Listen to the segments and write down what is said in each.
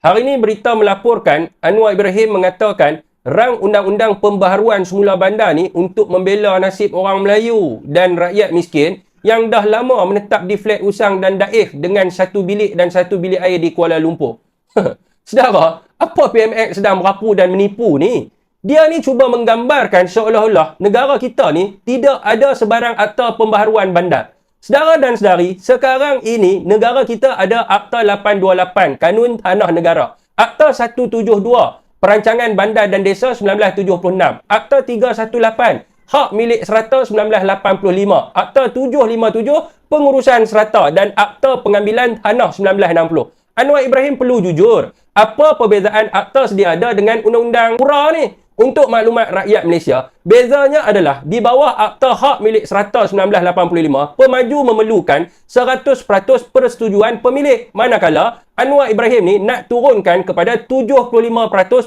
Hari ini berita melaporkan Anwar Ibrahim mengatakan rang undang-undang pembaharuan semula bandar ni untuk membela nasib orang Melayu dan rakyat miskin yang dah lama menetap di flat usang dan daif dengan satu bilik dan satu bilik air di Kuala Lumpur. Sedara, apa PMX sedang merapu dan menipu ni? Dia ni cuba menggambarkan seolah-olah negara kita ni tidak ada sebarang akta pembaharuan bandar. Sedara dan sedari, sekarang ini negara kita ada Akta 828, Kanun Tanah Negara. Akta 172, Perancangan Bandar dan Desa 1976. Akta 318, Hak Milik Serata 1985. Akta 757, Pengurusan Serata dan Akta Pengambilan Tanah 1960. Anwar Ibrahim perlu jujur. Apa perbezaan akta sedia ada dengan Undang-Undang Pura ni? Untuk maklumat rakyat Malaysia, bezanya adalah di bawah Akta Hak Milik Serata 1985, pemaju memerlukan 100% persetujuan pemilik. Manakala Anwar Ibrahim ni nak turunkan kepada 75%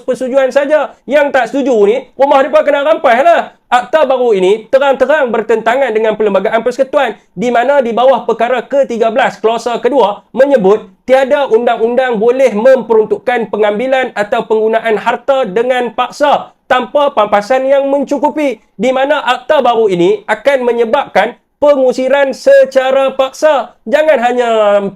persetujuan saja. Yang tak setuju ni, rumah mereka kena rampas lah. Akta baru ini terang-terang bertentangan dengan Perlembagaan Persekutuan di mana di bawah perkara ke-13 klausa kedua menyebut tiada undang-undang boleh memperuntukkan pengambilan atau penggunaan harta dengan paksa tanpa pampasan yang mencukupi di mana akta baru ini akan menyebabkan pengusiran secara paksa. Jangan hanya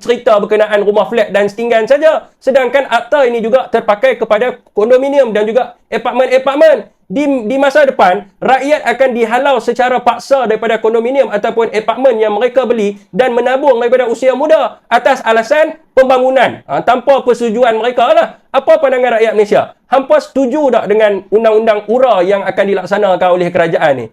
cerita berkenaan rumah flat dan setinggan saja. Sedangkan akta ini juga terpakai kepada kondominium dan juga apartmen-apartmen. Di, di masa depan, rakyat akan dihalau secara paksa daripada kondominium ataupun apartmen yang mereka beli dan menabung daripada usia muda atas alasan pembangunan. Ha, tanpa persetujuan mereka lah. Apa pandangan rakyat Malaysia? Hampa setuju tak dengan undang-undang URA yang akan dilaksanakan oleh kerajaan ni?